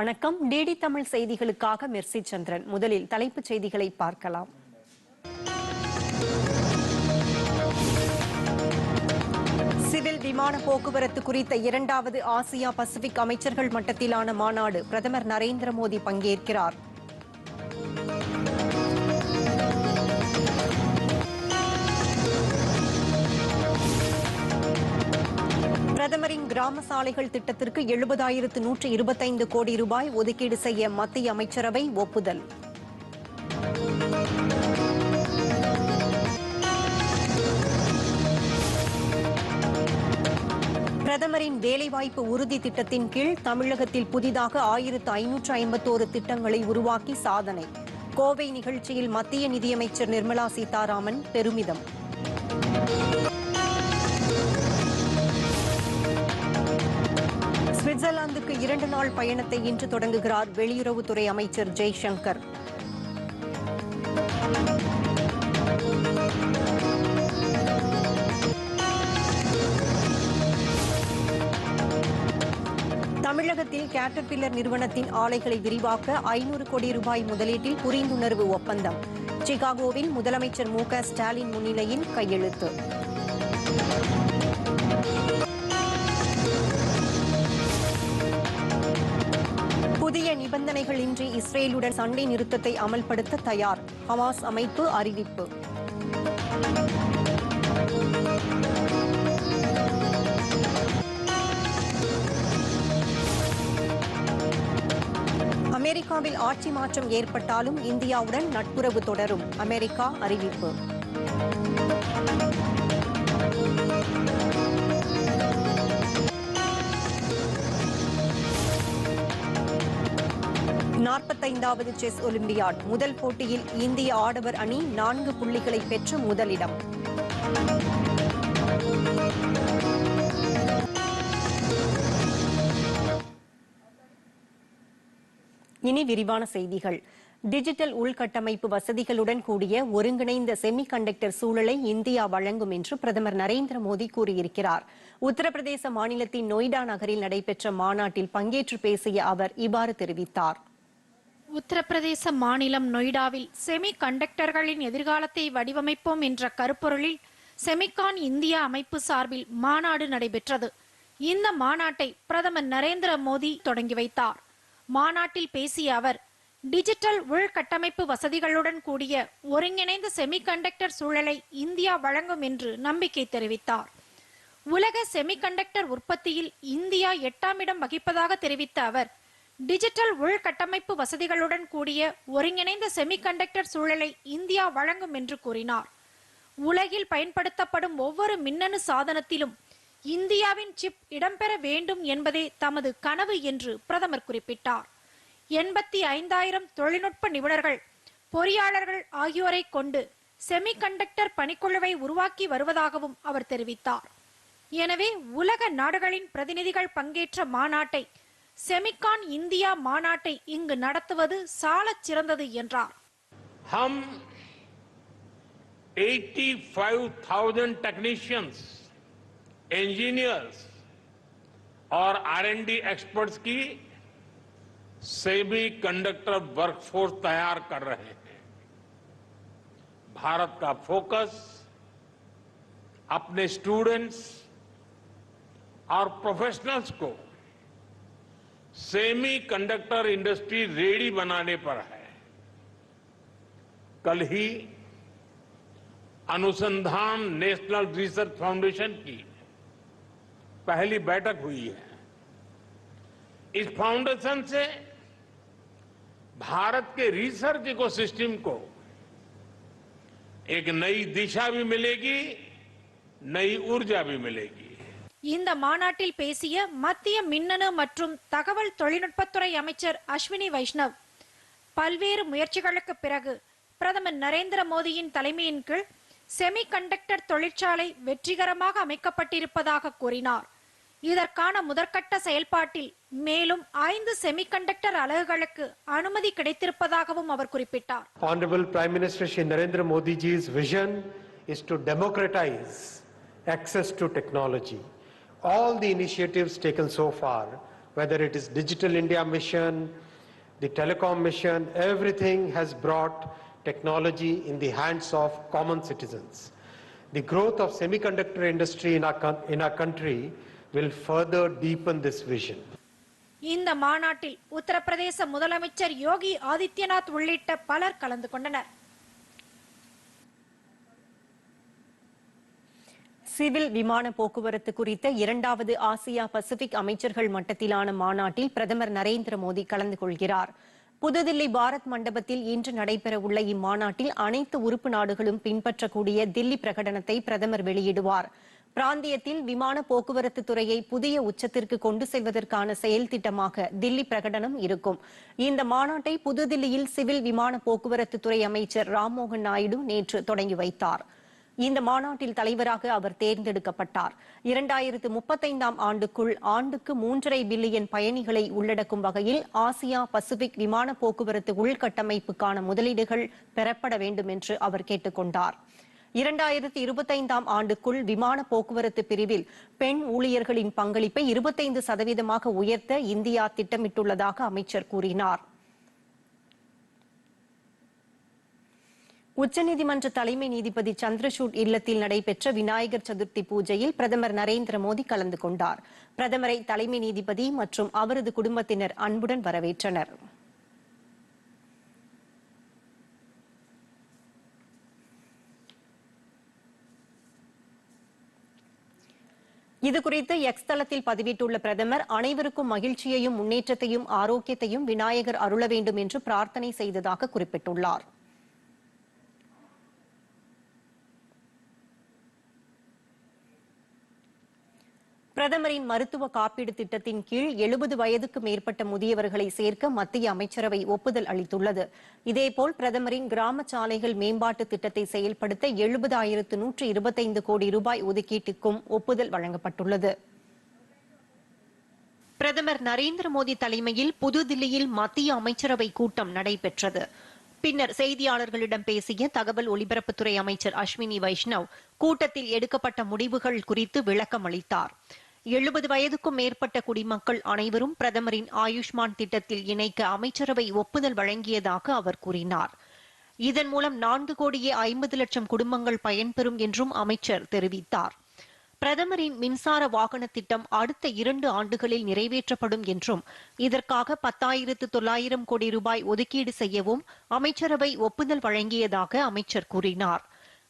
வணக்கம். டிடி தமிழ் செய்திகளுக்காக மெர்சி சந்திரன். முதலில் தலைப்புச் செய்திகளை பார்க்கலாம். சிவில் விமான போக்குவரத்து குறித்த இரண்டாவது ஆசியா பசிபிக் அமைச்சர்கள் மட்டத்திலான மாநாடு பிரதமர் நரேந்திர மோடி பங்கேற்கிறார். கிராம சாலைகள் திட்டத்திற்கு எழுபதாயிரத்து நூற்று இருபத்தைந்து கோடி ரூபாய் ஒதுக்கீடு செய்ய மத்திய அமைச்சரவை ஒப்புதல். பிரதமரின் வேலைவாய்ப்பு உறுதி திட்டத்தின் கீழ் தமிழகத்தில் புதிதாக ஆயிரத்து ஐநூற்று ஐம்பத்தோரு திட்டங்களை உருவாக்கி சாதனை. கோவை நிகழ்ச்சியில் மத்திய நிதியமைச்சர் நிர்மலா சீதாராமன் பெருமிதம். சுவிட்சர்லாந்துக்கு இரண்டு நாள் பயணத்தை இன்று தொடங்குகிறார் வெளியுறவுத்துறை அமைச்சர் ஜெய்சங்கர். தமிழகத்தில் கேட்டர்பில்லர் நிறுவனத்தின் ஆலைகளை விரிவாக்க ஐநூறு கோடி ரூபாய் முதலீட்டில் புரிந்துணர்வு ஒப்பந்தம். சிகாகோவில் முதலமைச்சர் மு க ஸ்டாலின் முன்னிலையில் கையெழுத்து. நிபந்தனைகளின்றி இஸ்ரேலுடன் சண்டை நிறுத்தத்தை அமல்படுத்த தயார். ஹமாஸ் அமைப்பு அறிவிப்பு. அமெரிக்காவில் ஆட்சி மாற்றம் ஏற்பட்டாலும் இந்தியாவுடன் நட்புறவு தொடரும். அமெரிக்கா அறிவிப்பு. நாற்பத்தைந்தாவது செஸ் ஒலிம்பியாட். முதல் போட்டியில் இந்திய ஆடவர் அணி நான்கு புள்ளிகளை பெற்று முதலிடம். இனி விரிவான செய்திகள். டிஜிட்டல் உள்கட்டமைப்பு வசதிகளுடன் கூடிய ஒருங்கிணைந்த செமிகண்டக்டர் சூழலை இந்தியா வழங்கும் என்று பிரதமர் நரேந்திர மோடி கூறியிருக்கிறார். உத்தரப்பிரதேச மாநிலத்தின் நொய்டா நகரில் நடைபெற்ற மாநாட்டில் பங்கேற்று பேசிய அவர் இவ்வாறு தெரிவித்தார். உத்தரப்பிரதேச மாநிலம் நொய்டாவில் செமி கண்டக்டர்களின் எதிர்காலத்தை வடிவமைப்போம் என்ற கருப்பொருளில் செமிகான் இந்தியா அமைப்பு சார்பில் மாநாடு நடைபெற்றது. இந்த மாநாட்டை பிரதமர் நரேந்திர மோடி தொடங்கி வைத்தார். மாநாட்டில் பேசிய அவர் டிஜிட்டல் உள்கட்டமைப்பு வசதிகளுடன் கூடிய ஒருங்கிணைந்த செமிகண்டக்டர் சூழலை இந்தியா வழங்கும் என்று நம்பிக்கை தெரிவித்தார். உலக செமிகண்டக்டர் உற்பத்தியில் இந்தியா எட்டாம் இடம் வகிப்பதாக தெரிவித்த அவர் டிஜிட்டல் உள்கட்டமைப்பு வசதிகளுடன் கூடிய ஒருங்கிணைந்த செமிகண்டக்டர் சூழலை இந்தியா வழங்கும் என்று கூறினார். உலகில் பயன்படுத்தப்படும் ஒவ்வொரு மின்னணு சாதனத்திலும் இந்தியாவின் சிப் இடம்பெற வேண்டும் என்பதே தமது கனவு என்று பிரதமர் குறிப்பிட்டார். எண்பத்தி ஐந்தாயிரம் தொழில்நுட்ப நிபுணர்கள் பொறியாளர்கள் ஆகியோரை கொண்டு செமிகண்டக்டர் பணிக்குழுவை உருவாக்கி வருவதாகவும் அவர் தெரிவித்தார். எனவே உலக நாடுகளின் பிரதிநிதிகள் பங்கேற்ற மாநாட்டை செமிகான் இந்தியா மாநாட்டை இங்கு நடத்துவது சாலச் சிறந்தது என்றார் हम 85,000 टेक्नीशियंस इंजीनियर्स और आरएनडी एक्सपर्ट्स की सेमी कंडक्टर वर्कफोर्स तैयार कर रहे हैं भारत का फोकस अपने स्टूडेंट्स और प्रोफेशनल्स को सेमी कंडक्टर इंडस्ट्री रेडी बनाने पर है। कल ही अनुसंधान नेशनल रिसर्च फाउंडेशन की पहली बैठक हुई है। इस फाउंडेशन से भारत के रिसर्च इकोसिस्टम को एक नई दिशा भी मिलेगी, नई ऊर्जा भी मिलेगी। இந்த மாநாட்டில் பேசிய மத்திய மின்னணு மற்றும் தகவல் தொழில்நுட்பத்துறை அமைச்சர் அஸ்வினி வைஷ்ணவ். பல்வேறு முயற்சிகளுக்கு பிறகு பிரதமர் நரேந்திர மோடியின் தலைமையின் கீழ் செமி கண்டக்டர் தொழிற்சாலை வெற்றிகரமாக அமைக்கப்பட்டிருப்பதாக கூறினார். இதற்கான முதற்கட்ட செயல்பாட்டில் மேலும் ஐந்து செமிகண்டக்டர் அலகுகளுக்கு அனுமதி கிடைத்திருப்பதாகவும் அவர் குறிப்பிட்டார். Honorable Prime Minister Shri Narendra Modi ji's vision is to democratize access to technology. All the initiatives taken so far whether it is Digital India mission, the telecom mission, everything has brought technology in the hands of common citizens. The growth of semiconductor industry in our, coun- in our country will further deepen this vision. இந்த மாநாட்டில் உத்தரப்பிரதேச முதலமைச்சர் யோகி ஆதித்யநாத் உள்ளிட்ட பலர் கலந்து கொண்டனர் civil விமான போக்குவரத்து குறித்த இரண்டாவது ஆசியா பசிபிக் அமைச்சர்கள் மட்டத்திலான மாநாட்டில் பிரதமர் நரேந்திர மோடி கலந்து கொள்கிறார். புதுதில்லி பாரத் மண்டபத்தில் இன்று நடைபெறவுள்ள இம்மாநாட்டில் அனைத்து உறுப்பு நாடுகளும் பின்பற்றக்கூடிய தில்லி பிரகடனத்தை பிரதமர் வெளியிடுவார். பிராந்தியத்தில் விமான போக்குவரத்து துறையை புதிய உச்சத்திற்கு கொண்டு செல்வதற்கான செயல் திட்டமாக தில்லி பிரகடனம் இருக்கும். இந்த மாநாட்டை புதுதில்லியில் சிவில் விமான போக்குவரத்து துறை அமைச்சர் ராம்மோகன் நாயுடு நேற்று தொடங்கி வைத்தார். இந்த மாநாட்டில் தலைவராக அவர் தேர்ந்தெடுக்கப்பட்டார். இரண்டாயிரத்து முப்பத்தைந்தாம் ஆண்டுக்குள் ஆண்டுக்கு மூன்றரை பில்லியன் பயணிகளை உள்ளடக்கும் வகையில் ஆசியா பசிபிக் விமான போக்குவரத்து உள்கட்டமைப்புக்கான முதலீடுகள் பெறப்பட வேண்டும் என்று அவர் கேட்டுக் கொண்டார் இரண்டாயிரத்து இருபத்தைந்தாம் ஆண்டுக்குள் விமான போக்குவரத்து பிரிவில் பெண் ஊழியர்களின் பங்களிப்பை இருபத்தைந்து சதவீதமாக உயர்த்த இந்தியா திட்டமிட்டுள்ளதாக அமைச்சர் கூறினார். உச்சநீதிமன்ற தலைமை நீதிபதி சந்திரசூட் இல்லத்தில் நடைபெற்ற விநாயகர் சதுர்த்தி பூஜையில் பிரதமர் நரேந்திர மோடி கலந்து கொண்டார். பிரதமரை தலைமை நீதிபதி மற்றும் அவரது குடும்பத்தினர் அன்புடன் வரவேற்றனர். இதுகுறித்து எக்ஸ் தளத்தில் பதிவிட்டுள்ள பிரதமர் அனைவருக்கும் மகிழ்ச்சியையும் முன்னேற்றத்தையும் ஆரோக்கியத்தையும் விநாயகர் அருள வேண்டும் என்று பிரார்த்தனை செய்ததாக குறிப்பிட்டுள்ளார். பிரதமரின் மருத்துவ காப்பீடு திட்டத்தின் கீழ் எழுபது வயதுக்கு மேற்பட்ட முதியவர்களை சேர்க்க மத்திய அமைச்சரவை ஒப்புதல் அளித்துள்ளது. இதேபோல் பிரதமரின் கிராம சாலைகள் மேம்பாட்டு திட்டத்தை செயல்படுத்த எழுபதாயிரத்து நூற்று இருபத்தைந்து கோடி ரூபாய் ஒதுக்கீட்டுக்கும் ஒப்புதல் வழங்கப்பட்டுள்ளது. பிரதமர் நரேந்திர மோடி தலைமையில் புதுதில்லியில் மத்திய அமைச்சரவை கூட்டம் நடைபெற்றது. பின்னர் செய்தியாளர்களிடம் பேசிய தகவல் ஒலிபரப்புத்துறை அமைச்சர் அஸ்வினி வைஷ்ணவ் கூட்டத்தில் எடுக்கப்பட்ட முடிவுகள் குறித்து விளக்கம் அளித்தார் எழுபது வயதுக்கும் மேற்பட்ட குடிமக்கள் அனைவரும் பிரதமரின் ஆயுஷ்மான் திட்டத்தில் இணைக்க அமைச்சரவை ஒப்புதல் வழங்கியதாக அவர் கூறினார். இதன் மூலம் நான்கு கோடியே ஐம்பது லட்சம் குடும்பங்கள் பயன்பெறும் என்றும் அமைச்சர் தெரிவித்தார். பிரதமரின் மின்சார வாகன திட்டம் அடுத்த இரண்டு ஆண்டுகளில் நிறைவேற்றப்படும் என்றும் இதற்காக பத்தாயிரத்து தொள்ளாயிரம் கோடி ரூபாய் ஒதுக்கீடு செய்யவும் அமைச்சரவை ஒப்புதல் வழங்கியதாக அமைச்சர் கூறினார்.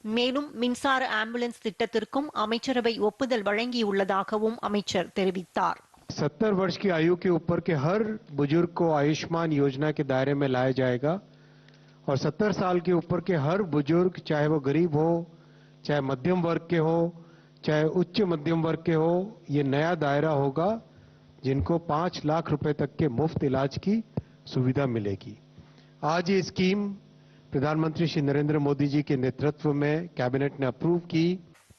மேலும் மின்சார ஆம்புலன்ஸ் திட்டத்திற்கும் அமைச்சரவை ஒப்புதல் வழங்கியுள்ளதாகவும் அமைச்சர் தெரிவித்தார் सत्तर वर्ष की आयु के ऊपर के हर बुजुर्ग को आयुष्मान योजना के दायरे में लाया जाएगा और सत्तर साल के ऊपर के हर बुजुर्ग चाहे वो गरीब हो चाहे मध्यम वर्ग के हो चाहे उच्च मध्यम वर्ग के हो ये नया दायरा होगा जिनको पांच लाख रुपए तक के मुफ्त इलाज की सुविधा मिलेगी आज ये स्कीम प्रधानमंत्री श्री नरेंद्र मोदी जी के नेतृत्व में कैबिनेट ने अप्रूव की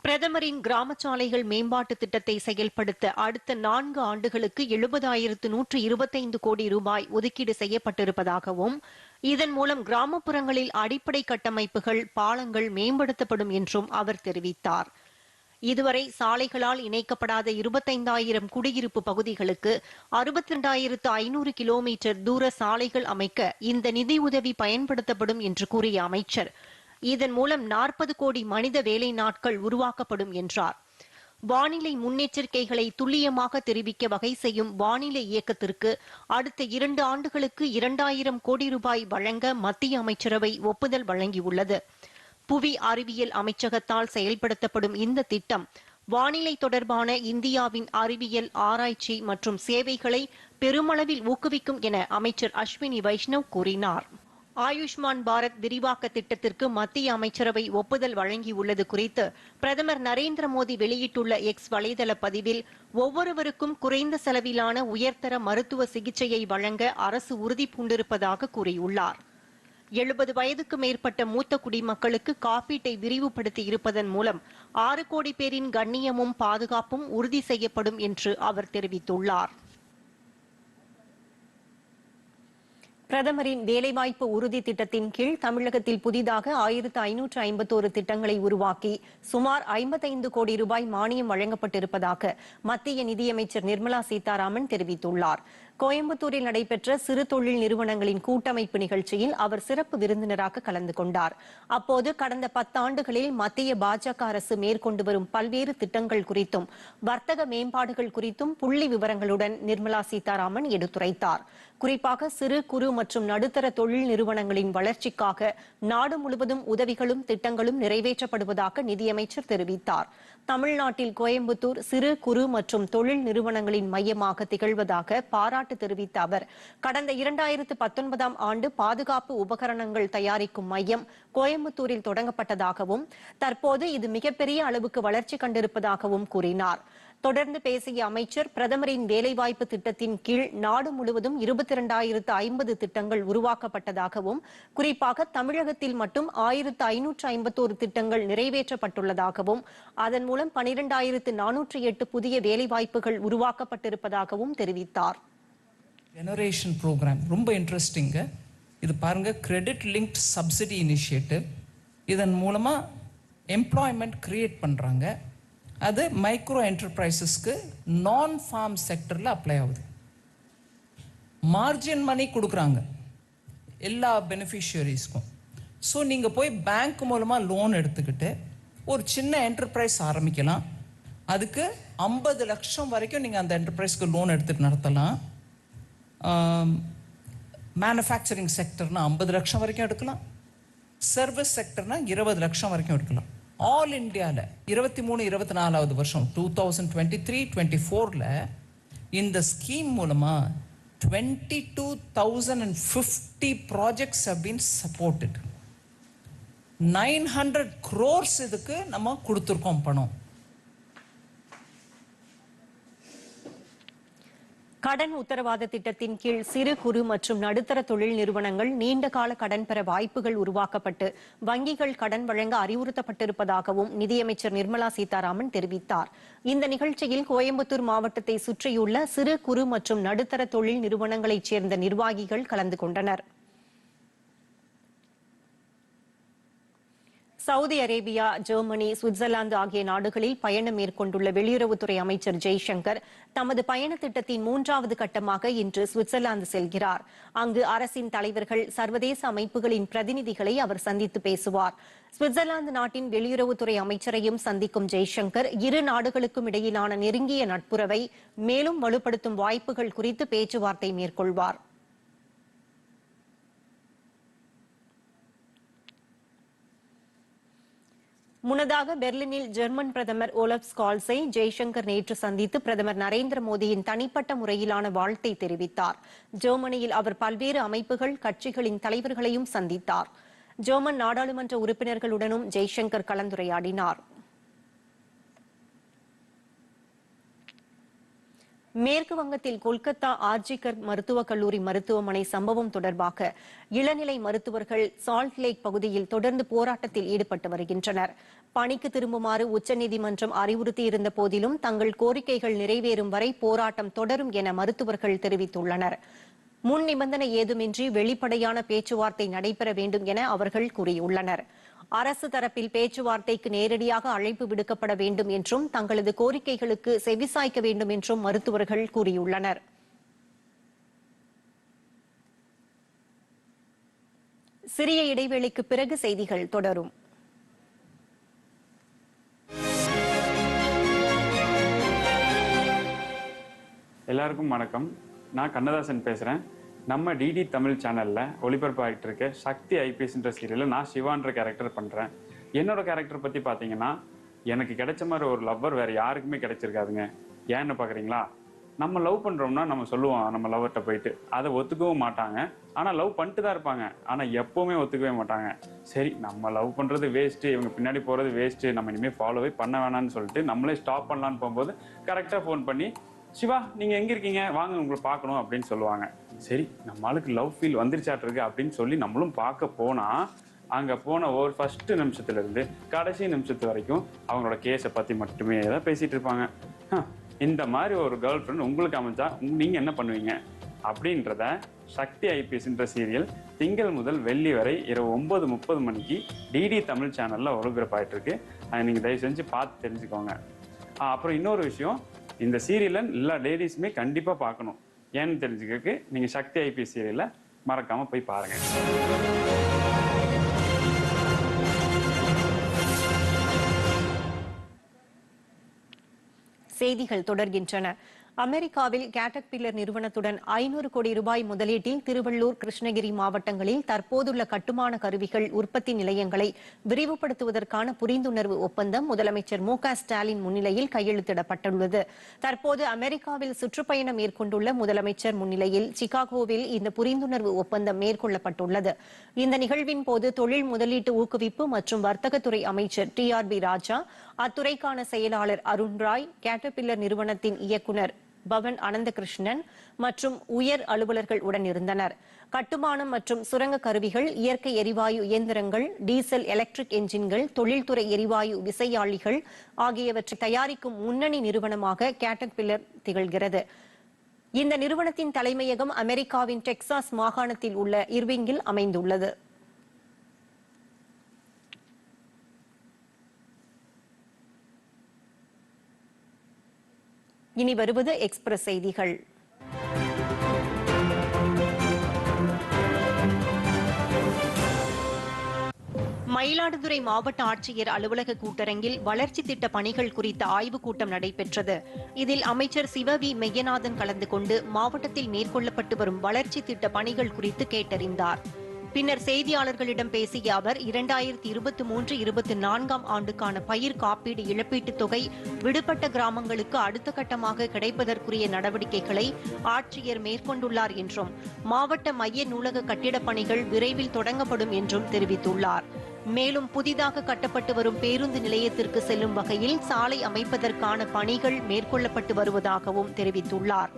பிரதமரின் கிராம சாலைகள் மேம்பாட்டு திட்டத்தை செயல்படுத்த அடுத்த நான்கு ஆண்டுகளுக்கு எழுபதாயிரத்து நூற்று இருபத்தைந்து கோடி ரூபாய் ஒதுக்கீடு செய்யப்பட்டிருப்பதாகவும் இதன் மூலம் கிராமப்புறங்களில் அடிப்படை கட்டமைப்புகள் பாலங்கள் மேம்படுத்தப்படும் என்றும் அவர் தெரிவித்தார் இதுவரை சாலைகளால் இணைக்கப்படாத இருபத்தைந்தாயிரம் குடியிருப்பு பகுதிகளுக்கு அறுபத்தி ரெண்டாயிரத்து ஐநூறு கிலோமீட்டர் தூர சாலைகள் அமைக்க இந்த நிதியுதவி பயன்படுத்தப்படும் என்று கூறிய அமைச்சர். இதன் மூலம் நாற்பது கோடி மனித வேலை நாட்கள் உருவாக்கப்படும் என்றார். வானிலை முன்னெச்சரிக்கைகளை துல்லியமாக தெரிவிக்க வகை செய்யும் வானிலை இயக்கத்திற்கு அடுத்த இரண்டு ஆண்டுகளுக்கு இரண்டாயிரம் கோடி ரூபாய் வழங்க மத்திய அமைச்சரவை ஒப்புதல் வழங்கியுள்ளது. புவி அறிவியல் அமைச்சகத்தால் செயல்படுத்தப்படும் இந்த திட்டம் வானிலை தொடர்பான இந்தியாவின் அறிவியல் ஆராய்ச்சி மற்றும் சேவைகளை பெருமளவில் ஊக்குவிக்கும் என அமைச்சர் அஸ்வினி வைஷ்ணவ் கூறினார். ஆயுஷ்மான் பாரத் விரிவாக்க திட்டத்திற்கு மத்திய அமைச்சரவை ஒப்புதல் வழங்கியுள்ளது குறித்து பிரதமர் நரேந்திர மோடி வெளியிட்டுள்ள எக்ஸ் வலைதள பதிவில் ஒவ்வொருவருக்கும் குறைந்த செலவிலான உயர்தர மருத்துவ சிகிச்சையை வழங்க அரசு உறுதி பூண்டிருப்பதாக கூறியுள்ளார். எழுபது வயதுக்கு மேற்பட்ட மூத்த குடிமக்களுக்கு காப்பீட்டை விரிவுபடுத்தி இருப்பதன் மூலம் ஆறு கோடி பேரின் கண்ணியமும் பாதுகாப்பும் உறுதி செய்யப்படும் என்று அவர் தெரிவித்துள்ளார். பிரதமரின் வேலைவாய்ப்பு உறுதி திட்டத்தின் கீழ் தமிழகத்தில் புதிதாக ஆயிரத்து ஐநூற்று ஐம்பத்தோரு திட்டங்களை உருவாக்கி சுமார் ஐம்பத்தைந்து கோடி ரூபாய் மானியம் வழங்கப்பட்டிருப்பதாக மத்திய நிதியமைச்சர் நிர்மலா சீதாராமன் தெரிவித்துள்ளார். கோயம்புத்தூரில் நடைபெற்ற சிறு தொழில் நிறுவனங்களின் கூட்டமைப்பு நிகழ்ச்சியில் அவர் சிறப்பு விருந்தினராக கலந்து கொண்டார். அப்போது கடந்த பத்தாண்டுகளில் மத்திய பாஜக அரசு மேற்கொண்டு வரும் பல்வேறு திட்டங்கள் குறித்தும் வர்த்தக மேம்பாடுகள் குறித்தும் புள்ளி விவரங்களுடன் நிர்மலா சீதாராமன் எடுத்துரைத்தார். குறிப்பாக சிறு குறு மற்றும் நடுத்தர தொழில் நிறுவனங்களின் வளர்ச்சிக்காக நாடு முழுவதும் உதவிகளும் திட்டங்களும் நிறைவேற்றப்படுவதாக நிதியமைச்சர் தெரிவித்தார். தமிழ்நாட்டில் கோயம்புத்தூர் சிறு குறு மற்றும் தொழில் நிறுவனங்களின் மையமாக திகழ்வதாக பாராட்டு தெரிவித்த அவர் கடந்த இரண்டாயிரத்து பத்தொன்பதாம் ஆண்டு பாதுகாப்பு உபகரணங்கள் தயாரிக்கும் மையம் கோயம்புத்தூரில் தொடங்கப்பட்டதாகவும் தற்போது இது மிகப்பெரிய அளவுக்கு வளர்ச்சி கண்டிருப்பதாகவும் கூறினார். தொடர்ந்து பேசிய அமைச்சர் பிரதமரின் வேலைவாய்ப்பு திட்டத்தின் கீழ் நாடு முழுவதும் இருபத்தி இரண்டாயிரத்து ஐம்பது திட்டங்கள் உருவாக்கப்பட்டதாகவும் குறிப்பாக தமிழகத்தில் மட்டும் ஆயிரத்து ஐநூற்று ஐம்பத்தோரு திட்டங்கள் நிறைவேற்றப்பட்டுள்ளதாகவும் அதன் மூலம் பனிரெண்டாயிரத்து நானூற்றி எட்டு புதிய வேலைவாய்ப்புகள் உருவாக்கப்பட்டிருப்பதாகவும் தெரிவித்தார். ஜெனரேஷன் ப்ரோக்ராம் ரொம்ப இன்ட்ரெஸ்டிங்க இது பாருங்க கிரெடிட் லிங்க் சப்சிடி இனிஷியேட்டிவ் இதன் மூலமாக எம்ப்ளாய்மெண்ட் கிரியேட் பண்ணுறாங்க அது மைக்ரோ என்டர்பிரைசஸ்க்கு நான் ஃபார்ம் செக்டரில் அப்ளை ஆகுது. மார்ஜின் மணி கொடுக்குறாங்க. எல்லா பெனிஃபிஷியரிஸ்க்கும் ஸோ நீங்கள் போய் பேங்க் மூலமாக லோன் எடுத்துக்கிட்டு ஒரு சின்ன என்டர்பிரைஸ் ஆரம்பிக்கலாம். அதுக்கு ஐம்பது லட்சம் வரைக்கும் நீங்கள் அந்த என்டர்பிரைஸ்க்கு லோன் எடுத்துகிட்டு நடத்தலாம். மேனுஃபேக்சரிங் செக்டர்னா ஐம்பது லட்சம் வரைக்கும் எடுக்கலாம். சர்வீஸ் செக்டர்னால் இருபது லட்சம் வரைக்கும் எடுக்கலாம். ஆல் இந்தியாவில் இருபத்தி மூணு இருபத்தி நாலாவது வருஷம் two thousand twenty three twenty ஃபோரில் இந்த ஸ்கீம் மூலமாக twenty two thousand and fifty projects அப்படின்னு been நைன் ஹண்ட்ரட் க்ரோர்ஸ் இதுக்கு நம்ம கொடுத்துருக்கோம் பணம். கடன் உத்தரவாத திட்டத்தின் கீழ் சிறு குறு மற்றும் நடுத்தர தொழில் நிறுவனங்கள் நீண்ட கால கடன் பெற வாய்ப்புகள் உருவாக்கப்பட்டு வங்கிகள் கடன் வழங்க அறிவுறுத்தப்பட்டிருப்பதாகவும் நிதியமைச்சர் நிர்மலா சீதாராமன் தெரிவித்தார். இந்த நிகழ்ச்சியில் கோயம்புத்தூர் மாவட்டத்தை சுற்றியுள்ள சிறு குறு மற்றும் நடுத்தர தொழில் நிறுவனங்களைச் சேர்ந்த நிர்வாகிகள் கலந்து கொண்டனர். சவுதி அரேபியா ஜெர்மனி சுவிட்சர்லாந்து ஆகிய நாடுகளில் பயணம் மேற்கொண்டுள்ள வெளியுறவுத்துறை அமைச்சர் ஜெய்சங்கர் தமது பயண திட்டத்தின் மூன்றாவது கட்டமாக இன்று சுவிட்சர்லாந்து செல்கிறார். அங்கு அரசின் தலைவர்கள் சர்வதேச அமைப்புகளின் பிரதிநிதிகளை அவர் சந்தித்து பேசுவார். சுவிட்சர்லாந்து நாட்டின் வெளியுறவுத்துறை அமைச்சரையும் சந்திக்கும் ஜெய்சங்கர் இரு நாடுகளுக்கும் இடையிலான நெருங்கிய நட்புறவை மேலும் வலுப்படுத்தும் வாய்ப்புகள் குறித்து பேச்சுவார்த்தை மேற்கொள்வார். முன்னதாக பெர்லினில் ஜெர்மன் பிரதமர் ஓலப் ஸ்கால்ஸை ஜெய்சங்கர் நேற்று சந்தித்து பிரதமர் நரேந்திர மோடியின் தனிப்பட்ட முறையிலான வாழ்த்தை தெரிவித்தார். ஜெர்மனியில் அவர் பல்வேறு அமைப்புகள் கட்சிகளின் தலைவர்களையும் சந்தித்தார். ஜெர்மன் நாடாளுமன்ற உறுப்பினர்களுடனும் ஜெய்சங்கர் கலந்துரையாடினார். மேற்கு வங்கத்தில் கொல்கத்தா ஆர்ஜிகர் மருத்துவக் கல்லூரி மருத்துவமனை சம்பவம் தொடர்பாக இளநிலை மருத்துவர்கள் சால்ட் லேக் பகுதியில் தொடர்ந்து போராட்டத்தில் ஈடுபட்டு வருகின்றனர். பணிக்கு திரும்புமாறு உச்சநீதிமன்றம் அறிவுறுத்தியிருந்த போதிலும் தங்கள் கோரிக்கைகள் நிறைவேறும் வரை போராட்டம் தொடரும் என மருத்துவர்கள் தெரிவித்துள்ளனர். முன் நிபந்தனை ஏதுமின்றி வெளிப்படையான பேச்சுவார்த்தை நடைபெற வேண்டும் என அவர்கள் கூறியுள்ளனர். அரசு தரப்பில் பேச்சுவார்த்தைக்கு நேரடியாக அழைப்பு விடுக்கப்பட வேண்டும் என்றும் தங்களது கோரிக்கைகளுக்கு செவிசாய்க்க வேண்டும் என்றும் மருத்துவர்கள் கூறியுள்ளனர். சிறிய இடைவேளைக்கு பிறகு செய்திகள் தொடரும். எல்லாருக்கும் வணக்கம். நான் கண்ணதாசன் பேசுகிறேன் நம்ம டிடி தமிழ் சேனலில் ஒளிபரப்பாகிட்டு இருக்க சக்தி ஐபிஎஸ்ன்ற சீரியலில் நான் சிவான்ற கேரக்டர் பண்ணுறேன் என்னோட கேரக்டர் பற்றி பார்த்தீங்கன்னா எனக்கு கிடைச்ச மாதிரி ஒரு லவ்வர் வேறு யாருக்குமே கிடைச்சிருக்காதுங்க. ஏன்னு பார்க்குறீங்களா நம்ம லவ் பண்ணுறோம்னா நம்ம சொல்லுவோம் நம்ம லவ்வர்கிட்ட போயிட்டு. அதை ஒத்துக்கவும் மாட்டாங்க. ஆனால் லவ் பண்ணிட்டு தான் இருப்பாங்க. ஆனால் எப்போவுமே ஒத்துக்கவே மாட்டாங்க. சரி நம்ம லவ் பண்ணுறது வேஸ்ட்டு இவங்க பின்னாடி போகிறது வேஸ்ட்டு நம்ம இனிமேல் ஃபாலோவே பண்ண வேணாம்னு சொல்லிட்டு நம்மளே ஸ்டாப் பண்ணலான்னு போகும்போது கரெக்டாக ஃபோன் பண்ணி சிவா நீங்கள் எங்கே இருக்கீங்க? வாங்க உங்களை பார்க்கணும் அப்படின்னு சொல்லுவாங்க. சரி நம்ம ஆளுக்கு லவ் ஃபீல் வந்துருச்சாட்டிருக்கு அப்படின்னு சொல்லி நம்மளும் பார்க்க போனால் அங்கே போன ஒரு ஃபஸ்ட்டு நிமிஷத்துலேருந்து கடைசி நிமிஷத்து வரைக்கும் அவங்களோட கேஸை பற்றி மட்டுமே தான் பேசிகிட்டு இருப்பாங்க. இந்த மாதிரி ஒரு கேர்ள் ஃப்ரெண்ட் உங்களுக்கு அமைஞ்சா நீங்கள் என்ன பண்ணுவீங்க? அப்படின்றத சக்தி ஐபிஎஸ்ன்ற சீரியல் திங்கள் முதல் வெள்ளி வரை இரவு ஒன்பது முப்பது மணிக்கு டிடி தமிழ் சேனலில் ஒளிபரப்பாயிட்டு இருக்கு அதை நீங்கள் தயவு செஞ்சு பார்த்து தெரிஞ்சுக்கோங்க. அப்புறம் இன்னொரு விஷயம் இந்த சீரியலை எல்லா லேடிஸுமே கண்டிப்பாக பார்க்கணும். ஏன்னு தெரிஞ்சுக்கிறதுக்கு நீங்கள் சக்தி ஐபிஎஸ் சீரியலை மறக்காமல் போய் பாருங்கள் செய்திகள் தொடர்கின்றன. அமெரிக்காவில் கேட்டக் பில்லர் நிறுவனத்துடன் ஐநூறு கோடி ரூபாய் முதலீட்டில் திருவள்ளூர் கிருஷ்ணகிரி மாவட்டங்களில் தற்போதுள்ள கட்டுமான கருவிகள் உற்பத்தி நிலையங்களை விரிவுபடுத்துவதற்கான புரிந்துணர்வு ஒப்பந்தம் முதலமைச்சர் மு க ஸ்டாலின் முன்னிலையில் கையெழுத்திடப்பட்டுள்ளது. தற்போது அமெரிக்காவில் சுற்றுப்பயணம் மேற்கொண்டுள்ள முதலமைச்சர் முன்னிலையில் சிகாகோவில் இந்த புரிந்துணர்வு ஒப்பந்தம் மேற்கொள்ளப்பட்டுள்ளது. இந்த நிகழ்வின் போது தொழில் முதலீட்டு ஊக்குவிப்பு மற்றும் வர்த்தகத்துறை அமைச்சர் டி ஆர் பி ராஜா அத்துறைக்கான செயலாளர் அருண் ராய் கேட்டர்பில்லர் நிறுவனத்தின் இயக்குநர் பவன் அனந்தகிருஷ்ணன் மற்றும் உயர் அலுவலர்கள் உடன் இருந்தனர். கட்டுமானம் மற்றும் சுரங்க கருவிகள் இயற்கை எரிவாயு இயந்திரங்கள் டீசல் எலக்ட்ரிக் என்ஜின்கள் தொழில்துறை எரிவாயு விசையாழிகள் ஆகியவற்றை தயாரிக்கும் முன்னணி நிறுவனமாக கேட்டர்பில்லர் திகழ்கிறது. இந்த நிறுவனத்தின் தலைமையகம் அமெரிக்காவின் டெக்சாஸ் மாகாணத்தில் உள்ள இர்விங்கில் அமைந்துள்ளது. இனி வருவது எக்ஸ்பிரஸ் செய்திகள். மயிலாடுதுறை மாவட்ட ஆட்சியர் அலுவலக கூட்டரங்கில் வளர்ச்சி திட்ட பணிகள் குறித்த ஆய்வுக் கூட்டம் நடைபெற்றது. இதில் அமைச்சர் சிவவி மெய்யநாதன் கலந்து கொண்டு மாவட்டத்தில் மேற்கொள்ளப்பட்டு வரும் வளர்ச்சி திட்ட பணிகள் குறித்து கேட்டறிந்தார். பின்னர் செய்தியாளர்களிடம் பேசிய அவர் இரண்டாயிரத்தி இருபத்தி மூன்று இருபத்தி நான்காம் ஆண்டுக்கான பயிர் காப்பீடு இழப்பீட்டுத் தொகை விடுபட்ட கிராமங்களுக்கு அடுத்த கட்டமாக கிடைப்பதற்குரிய நடவடிக்கைகளை ஆட்சியர் மேற்கொண்டுள்ளார் என்றும் மாவட்ட மைய நூலக கட்டிடப் பணிகள் விரைவில் தொடங்கப்படும் என்றும் தெரிவித்துள்ளார். மேலும் புதிதாக கட்டப்பட்டு வரும் பேருந்து நிலையத்திற்கு செல்லும் வகையில் சாலை அமைப்பதற்கான பணிகள் மேற்கொள்ளப்பட்டு வருவதாகவும் தெரிவித்துள்ளார்.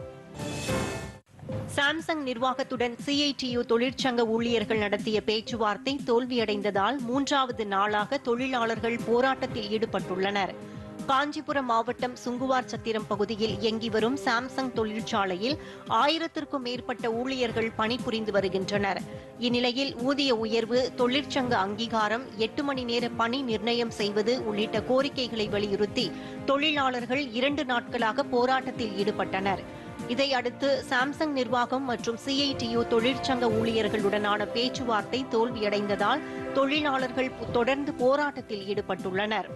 சாம்சங் நிர்வாகத்துடன் சிஐடியு தொழிற்சங்க ஊழியர்கள் நடத்திய பேச்சுவார்த்தை தோல்வியடைந்ததால் மூன்றாவது நாளாக தொழிலாளர்கள் போராட்டத்தில் ஈடுபட்டுள்ளனர். காஞ்சிபுரம் மாவட்டம் சுங்குவார் சத்திரம் பகுதியில் இயங்கி வரும் சாம்சங் தொழிற்சாலையில் ஆயிரத்திற்கும் மேற்பட்ட ஊழியர்கள் பணிபுரிந்து வருகின்றனர். இந்நிலையில் ஊதிய உயர்வு தொழிற்சங்க அங்கீகாரம் எட்டு மணி நேர பணி நிர்ணயம் செய்வது உள்ளிட்ட கோரிக்கைகளை வலியுறுத்தி தொழிலாளர்கள் இரண்டு நாட்களாக போராட்டத்தில் ஈடுபட்டனர். இதையடுத்து சாம்சங் நிர்வாகம் மற்றும் சிஐடியு தொழிற்சங்க ஊழியர்களுடனான பேச்சுவார்த்தை தோல்வியடைந்ததால் தொழிலாளர்கள் தொடர்ந்து போராட்டத்தில் ஈடுபட்டுள்ளனர்.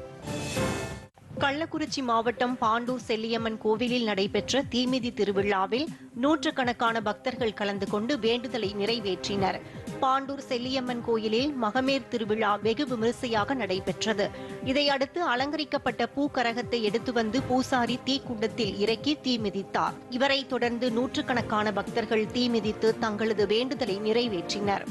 கள்ளக்குறிச்சி மாவட்டம் பாண்டூர் செல்லியம்மன் கோவிலில் நடைபெற்ற தீமிதி திருவிழாவில் நூற்றுக்கணக்கான பக்தர்கள் கலந்து கொண்டு வேண்டுதலை நிறைவேற்றினர். பாண்டூர் செல்லியம்மன் கோயிலில் மகமேர் திருவிழா வெகு விமரிசையாக நடைபெற்றது. இதையடுத்து அலங்கரிக்கப்பட்ட பூக்கரகத்தை எடுத்து வந்து பூசாரி தீக்குண்டத்தில் இறக்கி தீமிதித்தார். இவரை தொடர்ந்து நூற்றுக்கணக்கான பக்தர்கள் தீமிதித்து தங்களது வேண்டுதலை நிறைவேற்றினர்.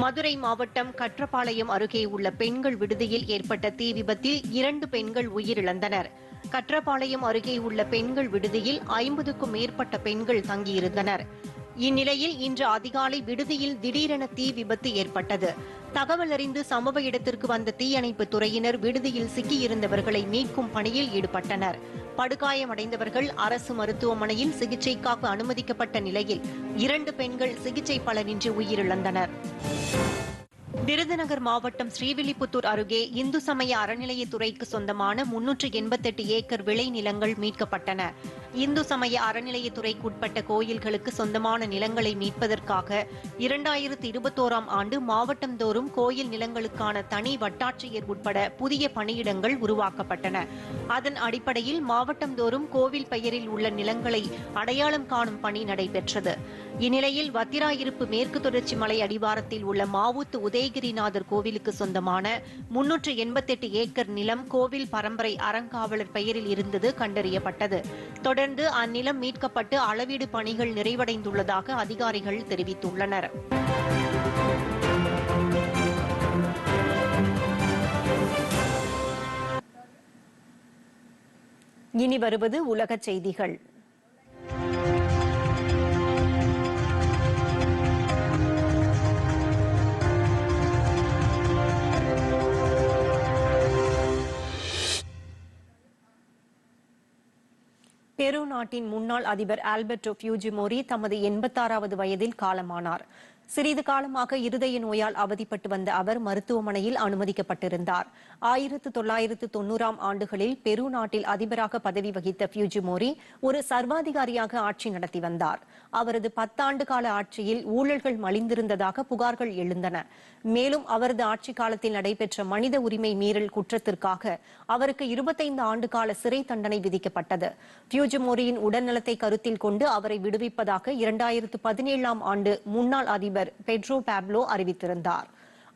மதுரை மாவட்டம் கற்றப்பாளையம் அருகே உள்ள பெண்கள் விடுதியில் ஏற்பட்ட தீ விபத்தில் இரண்டு பெண்கள் உயிரிழந்தனர். கற்றப்பாளையம் அருகே உள்ள பெண்கள் விடுதியில் ஐம்பதுக்கும் மேற்பட்ட பெண்கள் தங்கியிருந்தனர். இந்நிலையில் இன்று அதிகாலை விடுதியில் திடீரென தீ விபத்து ஏற்பட்டது. தகவல் அறிந்து சம்பவ இடத்திற்கு வந்த தீயணைப்பு துறையினர் விடுதியில் சிக்கியிருந்தவர்களை மீட்கும் பணியில் ஈடுபட்டனர். படுகாயமடைந்தவர்கள் அரசு மருத்துவமனையில் சிகிச்சைக்காக அனுமதிக்கப்பட்ட நிலையில் இரண்டு பெண்கள் சிகிச்சை பலனின்றி உயிரிழந்தனர். விருதுநகர் மாவட்டம் ஸ்ரீவில்லிபுத்தூர் அருகே இந்து சமய அறநிலையத்துறைக்கு சொந்தமான முன்னூற்று எண்பத்தெட்டு ஏக்கர் விளைநிலங்கள் மீட்கப்பட்டன. இந்து சமய அறநிலையத்துறைக்குட்பட்ட கோயில்களுக்கு சொந்தமான நிலங்களை மீட்பதற்காக இரண்டாயிரத்தி இருபத்தோராம் ஆண்டு மாவட்டந்தோறும் கோயில் நிலங்களுக்கான தனி வட்டாட்சியர் உட்பட புதிய பணியிடங்கள் உருவாக்கப்பட்டன. அதன் அடிப்படையில் மாவட்டந்தோறும் கோவில் பெயரில் உள்ள நிலங்களை அடையாளம் காணும் பணி நடைபெற்றது. இந்நிலையில் வத்திராயிருப்பு மேற்கு தொடர்ச்சி மலை அடிவாரத்தில் உள்ள மாவூத்து உதயகிரிநாதர் கோவிலுக்கு சொந்தமான முன்னூற்று எண்பத்தெட்டு ஏக்கர் நிலம் கோவில் பரம்பரை அறங்காவலர் பெயரில் இருந்தது கண்டறியப்பட்டது. தொடர்ந்து அந்நிலம் மீட்கப்பட்டு அளவீடு பணிகள் நிறைவடைந்துள்ளதாக அதிகாரிகள் தெரிவித்துள்ளனர். இனி வருவது உலகச் செய்திகள். பெரு நாட்டின் முன்னாள் அதிபர் ஆல்பர்டோ ஃபியூஜிமோரி தமது எண்பத்தாறாவது வயதில் காலமானார். சிறிது காலமாக இருதய நோயால் அவதிப்பட்டு வந்த அவர் மருத்துவமனையில் அனுமதிக்கப்பட்டிருந்தார். ஆயிரத்து தொள்ளாயிரத்து தொன்னூறாம் ஆண்டுகளில் பெரு நாட்டில் அதிபராக பதவி வகித்த பியூஜிமோரி ஒரு சர்வாதிகாரியாக ஆட்சி நடத்தி வந்தார். அவரது பத்தாண்டு கால ஆட்சியில் ஊழல்கள் மலிந்திருந்ததாக புகார்கள் எழுந்தன. மேலும் அவரது ஆட்சி காலத்தில் நடைபெற்ற மனித உரிமை மீறல் குற்றத்திற்காக அவருக்கு இருபத்தைந்து ஆண்டு கால சிறை தண்டனை விதிக்கப்பட்டது. பியூஜிமோரியின் உடல்நலத்தை கருத்தில் கொண்டு அவரை விடுவிப்பதாக இரண்டாயிரத்து பதினேழாம் ஆண்டு முன்னாள் அதிபர் பெட்ரோ பாப்லோ அறிவித்திருந்தார்.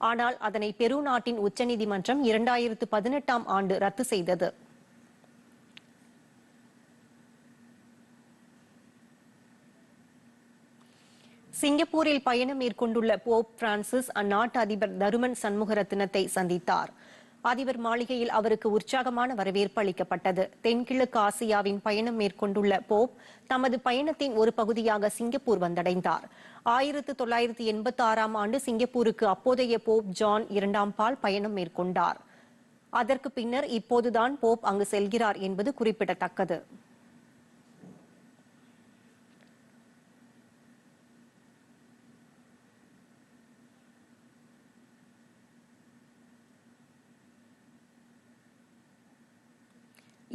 ஆனால் அதனை பெரு நாட்டின் உச்சநீதிமன்றம் இரண்டாயிரத்து பதினெட்டாம் ஆண்டு ரத்து செய்தது. சிங்கப்பூரில் பயணம் மேற்கொண்டுள்ள போப் பிரான்சிஸ் அந்நாட்டு அதிபர் தருமன் சண்முகரத்னத்தை சந்தித்தார். அதிபர் மாளிகையில் அவருக்கு உற்சாகமான வரவேற்பு அளிக்கப்பட்டது. தென்கிழக்கு ஆசியாவின் பயணம் மேற்கொண்டுள்ள போப் தமது பயணத்தின் ஒரு பகுதியாக சிங்கப்பூர் வந்தடைந்தார். ஆயிரத்து தொள்ளாயிரத்து எண்பத்தி ஆறாம் ஆண்டு சிங்கப்பூருக்கு அப்போதைய போப் ஜான் இரண்டாம் பால் பயணம் மேற்கொண்டார். அதற்கு பின்னர் இப்போதுதான் போப் அங்கு செல்கிறார் என்பது குறிப்பிடத்தக்கது.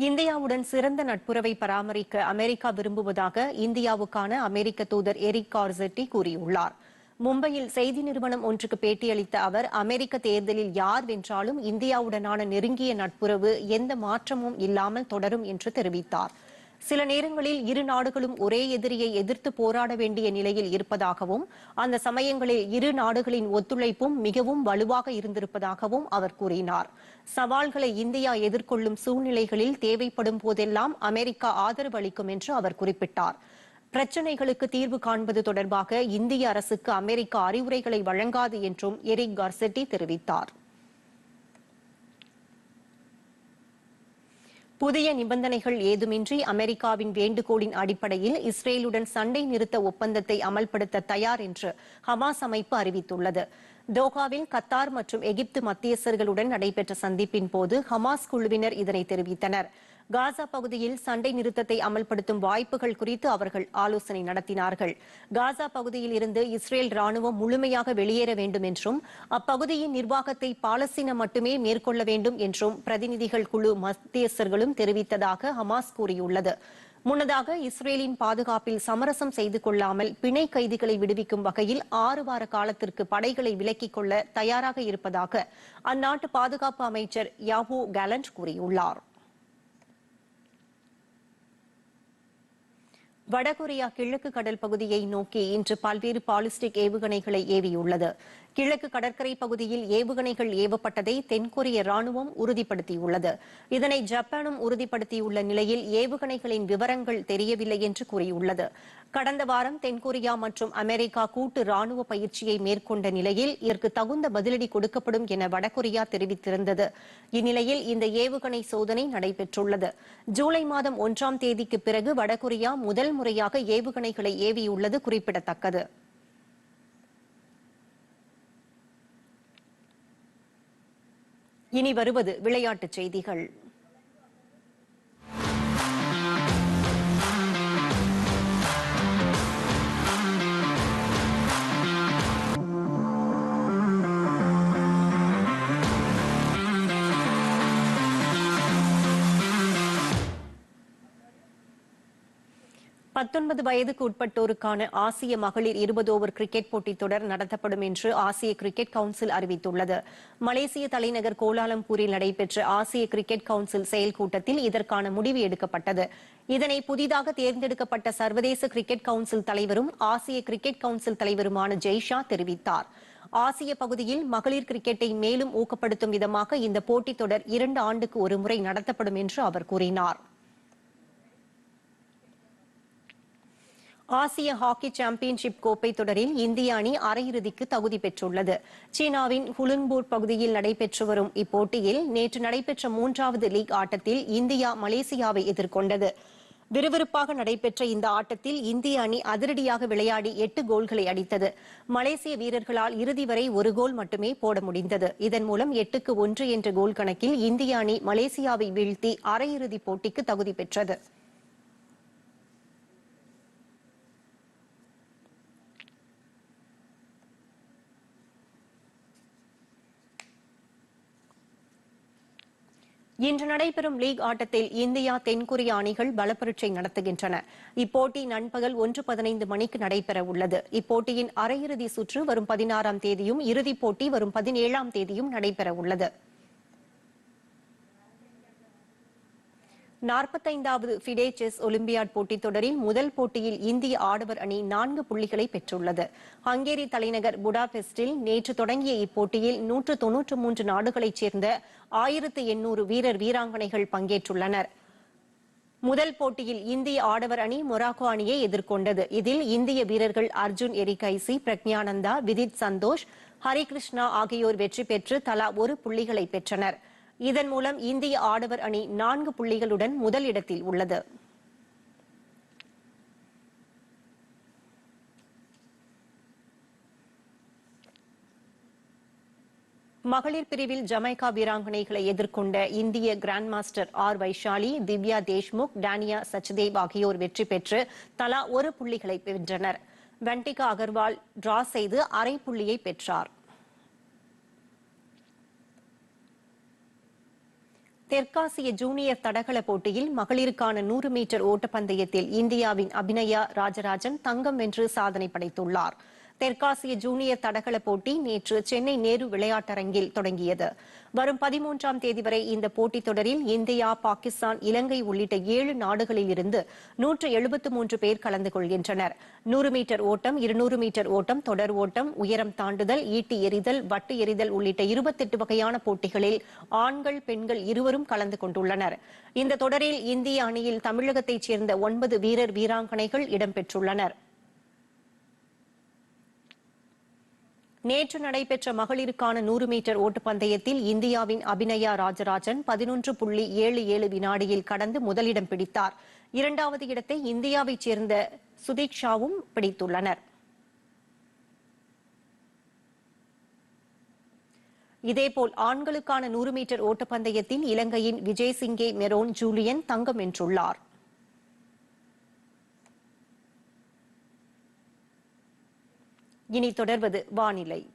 இந்தியாவுடன் சிறந்த நட்புறவை பராமரிக்க அமெரிக்கா விரும்புவதாக இந்தியாவுக்கான அமெரிக்க தூதர் எரிக் கார்செட்டி கூறியுள்ளார். மும்பையில் செய்தி நிறுவனம் ஒன்றுக்கு பேட்டியளித்த அவர் அமெரிக்க தேர்தலில் யார் வென்றாலும் இந்தியாவுடனான நெருங்கிய நட்புறவு எந்த மாற்றமும் இல்லாமல் தொடரும் என்று தெரிவித்தார். சில நேரங்களில் இரு நாடுகளும் ஒரே எதிரியை எதிர்த்து போராட வேண்டிய நிலையில் இருப்பதாகவும் அந்த சமயங்களில் இரு நாடுகளின் ஒத்துழைப்பும் மிகவும் வலுவாக இருந்திருப்பதாகவும் அவர் கூறினார். சவால்களை இந்தியா எதிர்கொள்ளும் சூழ்நிலைகளில் தேவைப்படும் போதெல்லாம் அமெரிக்கா ஆதரவு அளிக்கும் என்று அவர் குறிப்பிட்டார். பிரச்சினைகளுக்கு தீர்வு காண்பது தொடர்பாக இந்திய அரசுக்கு அமெரிக்கா அறிவுரைகளை வழங்காது என்றும் எரிக் கார்செட்டி தெரிவித்தார். புதிய நிபந்தனைகள் ஏதுமின்றி அமெரிக்காவின் வேண்டுகோளின் அடிப்படையில் இஸ்ரேலுடன் சண்டை நிறுத்த ஒப்பந்தத்தை அமல்படுத்த தயார் என்று ஹமாஸ் அமைப்பு அறிவித்துள்ளது. தோஹாவில் கத்தார் மற்றும் எகிப்து மத்தியஸ்தர்களுடன் நடைபெற்ற சந்திப்பின் போது ஹமாஸ் குழுவினர் இதனை தெரிவித்தனர். காசா பகுதியில் சண்டை நிறுத்தத்தை அமல்படுத்தும் வாய்ப்புகள் குறித்து அவர்கள் ஆலோசனை நடத்தினார்கள். காசா பகுதியில் இருந்து இஸ்ரேல் ராணுவம் முழுமையாக வெளியேற வேண்டும் என்றும் அப்பகுதியின் நிர்வாகத்தை பாலஸ்தீனம் மட்டுமே மேற்கொள்ள வேண்டும் என்றும் பிரதிநிதிகள் குழு மத்தியஸ்தர்களும் தெரிவித்ததாக ஹமாஸ் கூறியுள்ளது. முன்னதாக இஸ்ரேலின் பாதுகாப்பில் சமரசம் செய்து கொள்ளாமல் பிணை கைதிகளை விடுவிக்கும் வகையில் ஆறு வார காலத்திற்கு படைகளை விலக்கிக் கொள்ள தயாராக இருப்பதாக அந்நாட்டு பாதுகாப்பு அமைச்சர் யாஹூ கேலண்ட் கூறியுள்ளார். வடகொரியா கிழக்கு கடல் பகுதியை நோக்கி இன்று பல்வேறு பாலிஸ்டிக் ஏவுகணைகளை ஏவியுள்ளது. கிழக்கு கடற்கரை பகுதியில் ஏவுகணைகள் ஏவப்பட்டதை தென்கொரிய ராணுவம் உறுதிப்படுத்தியுள்ளது. இதனை ஜப்பானும் உறுதிப்படுத்தியுள்ள நிலையில் ஏவுகணைகளின் விவரங்கள் தெரியவில்லை என்று கூறியுள்ளது. கடந்த வாரம் தென்கொரியா மற்றும் அமெரிக்கா கூட்டு ராணுவ பயிற்சியை மேற்கொண்ட நிலையில் இதற்கு தகுந்த பதிலடி கொடுக்கப்படும் என வடகொரியா தெரிவித்திருந்தது. இந்நிலையில் இந்த ஏவுகணை சோதனை நடைபெற்றுள்ளது. ஜூலை மாதம் ஒன்றாம் தேதிக்கு பிறகு வடகொரியா முதல் முறையாக ஏவுகணைகளை ஏவியுள்ளது குறிப்பிடத்தக்கது. இனி வருவது விளையாட்டுச் செய்திகள். பத்தொன்பது வயதுக்கு உட்பட்டோருக்கான ஆசிய மகளிர் இருபது ஓவர் கிரிக்கெட் போட்டித் தொடர் நடத்தப்படும் என்று ஆசிய கிரிக்கெட் கவுன்சில் அறிவித்துள்ளது. மலேசிய தலைநகர் கோலாலம்பூரில் நடைபெற்ற ஆசிய கிரிக்கெட் கவுன்சில் செயல் கூட்டத்தில் இதற்கான முடிவு எடுக்கப்பட்டது. இதனை புதிதாக தேர்ந்தெடுக்கப்பட்ட சர்வதேச கிரிக்கெட் கவுன்சில் தலைவரும் ஆசிய கிரிக்கெட் கவுன்சில் தலைவருமான ஜெய்ஷா தெரிவித்தார். ஆசிய பகுதியில் மகளிர் கிரிக்கெட்டை மேலும் ஊக்கப்படுத்தும் விதமாக இந்த போட்டித் தொடர் இரண்டு ஆண்டுக்கு ஒருமுறை நடத்தப்படும் என்று அவர் கூறினார். ஆசிய ஹாக்கி சாம்பியன்ஷிப் கோப்பை தொடரில் இந்திய அணி அரையிறுதிக்கு தகுதி பெற்றுள்ளது. சீனாவின் ஹுலுன்பூர் பகுதியில் நடைபெற்று வரும் இப்போட்டியில் நேற்று நடைபெற்ற மூன்றாவது லீக் ஆட்டத்தில் இந்தியா மலேசியாவை எதிர்கொண்டது. விறுவிறுப்பாக நடைபெற்ற இந்த ஆட்டத்தில் இந்திய அணி அதிரடியாக விளையாடி எட்டு கோல்களை அடித்தது. மலேசிய வீரர்களால் இறுதி வரை ஒரு கோல் மட்டுமே போட முடிந்தது. இதன் மூலம் எட்டுக்கு ஒன்று என்ற கோல் கணக்கில் இந்திய அணி மலேசியாவை வீழ்த்தி அரையிறுதி போட்டிக்கு தகுதி பெற்றது. இன்று நடைபெறும் லீக் ஆட்டத்தில் இந்தியா தென்கொரிய அணிகள் பலப்பரீட்சை நடத்துகின்றன. இப்போட்டி நண்பகல் ஒன்று பதினைந்து மணிக்கு நடைபெற உள்ளது. இப்போட்டியின் அரையிறுதி சுற்று வரும் பதினாறாம் தேதியும் இறுதிப் போட்டி வரும் பதினேழாம் தேதியும் நடைபெற உள்ளது. நாற்பத்தைந்தாவது ஃபிடே செஸ் ஒலிம்பியாட் போட்டித் தொடரில் முதல் போட்டியில் இந்திய ஆடவர் அணி நான்கு புள்ளிகளை பெற்றுள்ளது. ஹங்கேரி தலைநகர் புடாபெஸ்டில் நேற்று தொடங்கிய இப்போட்டியில் நூற்று தொன்னூற்று மூன்று நாடுகளைச் சேர்ந்த ஆயிரத்து எண்ணூறு வீரர் வீராங்கனைகள் பங்கேற்றுள்ளனர். முதல் போட்டியில் இந்திய ஆடவர் அணி மொராக்கோ அணியை எதிர்கொண்டது. இதில் இந்திய வீரர்கள் அர்ஜுன் எரிகைசி பிரக்ஞானந்தா விதித் சந்தோஷ் ஹரிகிருஷ்ணா ஆகியோர் வெற்றி பெற்று தலா ஒரு புள்ளிகளை பெற்றனர். இதன் மூலம் இந்திய ஆடவர் அணி நான்கு புள்ளிகளுடன் முதலிடத்தில் உள்ளது. மகளிர் பிரிவில் ஜமைக்கா வீராங்கனைகளை எதிர்கொண்ட இந்திய grand master R Vaishali Divya Deshmukh Tania Sachdev ஆகியோர் வெற்றி பெற்று தலா ஒரு புள்ளிகளை வென்றனர். வெண்டிகா அகர்வால் டிரா செய்து அரை புள்ளியை பெற்றார். தெற்காசிய ஜூனியர் தடகள போட்டியில் மகளிருக்கான நூறு மீட்டர் ஓட்டப்பந்தயத்தில் இந்தியாவின் அபிநயா ராஜராஜன் தங்கம் வென்று சாதனை படைத்துள்ளார். தெற்காசிய ஜூனியர் தடகள போட்டி நேற்று சென்னை நேரு விளையாட்டரங்கில் தொடங்கியது. வரும் பதிமூன்றாம் தேதி வரை இந்த போட்டித் தொடரில் இந்தியா பாகிஸ்தான் இலங்கை உள்ளிட்ட ஏழு நாடுகளில் இருந்து நூற்று எழுபத்து மூன்று பேர் கலந்து கொள்கின்றனர். நூறு மீட்டர் ஓட்டம் இருநூறு மீட்டர் ஓட்டம் தொடர் ஓட்டம் உயரம் தாண்டுதல் ஈட்டி எறிதல் வட்டு எறிதல் உள்ளிட்ட இருபத்தெட்டு வகையான போட்டிகளில் ஆண்கள் பெண்கள் இருவரும் கலந்து கொண்டுள்ளனர். இந்த தொடரில் இந்திய அணியில் தமிழகத்தைச் சேர்ந்த ஒன்பது வீரர் வீராங்கனைகள் இடம்பெற்றுள்ளனர். நேற்று நடைபெற்ற மகளிருக்கான நூறு மீட்டர் ஓட்டப்பந்தயத்தில் இந்தியாவின் அபிநயா ராஜராஜன் பதினொன்று புள்ளி ஏழு ஏழு வினாடியில் கடந்து முதலிடம் பிடித்தார். இரண்டாவது இடத்தை இந்தியாவைச் சேர்ந்த சுதீக்ஷாவும் பிடித்துள்ளனர். இதேபோல் ஆண்களுக்கான நூறு மீட்டர் ஓட்டப்பந்தயத்தில் இலங்கையின் விஜய் சிங்கே மெரோன் ஜூலியன் தங்கம் வென்றுள்ளார். இனி தொடர்வது வானிலை.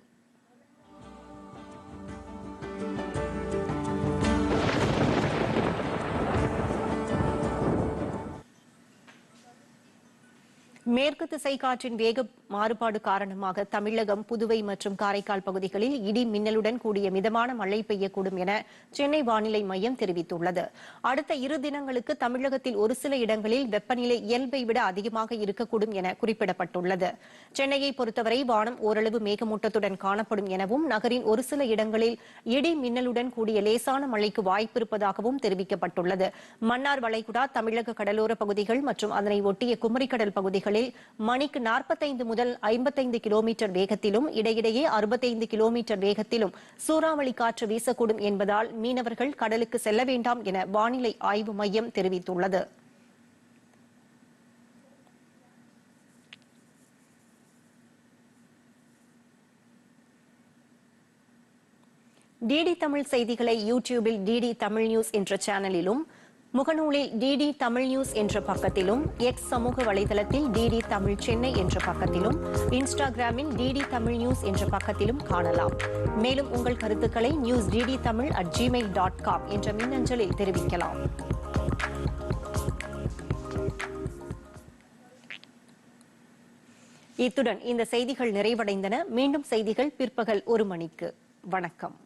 மேற்கு திசை காற்றின் வேக மாறுபாடு காரணமாக தமிழகம் புதுவை மற்றும் காரைக்கால் பகுதிகளில் இடி மின்னலுடன் கூடிய மிதமான மழை பெய்யக்கூடும் என சென்னை வானிலை மையம் தெரிவித்துள்ளது. அடுத்த இரு தினங்களுக்கு தமிழகத்தில் ஒரு சில இடங்களில் வெப்பநிலை இயல்பை விட அதிகமாக இருக்கக்கூடும் என குறிப்பிடப்பட்டுள்ளது. சென்னையை பொறுத்தவரை வானம் ஓரளவு மேகமூட்டத்துடன் காணப்படும் எனவும் நகரின் ஒரு சில இடங்களில் இடி மின்னலுடன் கூடிய லேசான மழைக்கு வாய்ப்பிருப்பதாகவும் தெரிவிக்கப்பட்டுள்ளது. மன்னார் வளைகுடா தமிழக கடலோர பகுதிகள் மற்றும் அதனை ஒட்டிய குமரிக்கடல் பகுதிகளில் இடங்களில் மணிக்கு நாற்பத்தைந்து முதல் ஐம்பத்தைந்து கிலோமீட்டர் வேகத்திலும் இடையிடையே அறுபத்தைந்து கிலோமீட்டர் வேகத்திலும் சூறாவளி காற்று வீசக்கூடும் என்பதால் மீனவர்கள் கடலுக்கு செல்ல வேண்டாம் என வானிலை ஆய்வு மையம் தெரிவித்துள்ளது. டிடி தமிழ் செய்திகளை யூடியூபில் டிடி தமிழ் நியூஸ் என்ற சேனலிலும் முகநூலில் டிடி தமிழ் நியூஸ் என்ற பக்கத்திலும் எக்ஸ் சமூக வலைதளத்தில் டிடி தமிழ் சென்னை என்ற பக்கத்திலும் இன்ஸ்டாகிராமில் டிடி தமிழ் நியூஸ் என்ற பக்கத்திலும் காணலாம். மேலும் உங்கள் கருத்துக்களை news DD Tamil at Gmail dot com என்ற மின்னஞ்சலில் தெரிவிக்கலாம். இத்துடன் இந்த செய்திகள் நிறைவடைந்தன. மீண்டும் செய்திகள் பிற்பகல் ஒரு மணிக்கு. வணக்கம்.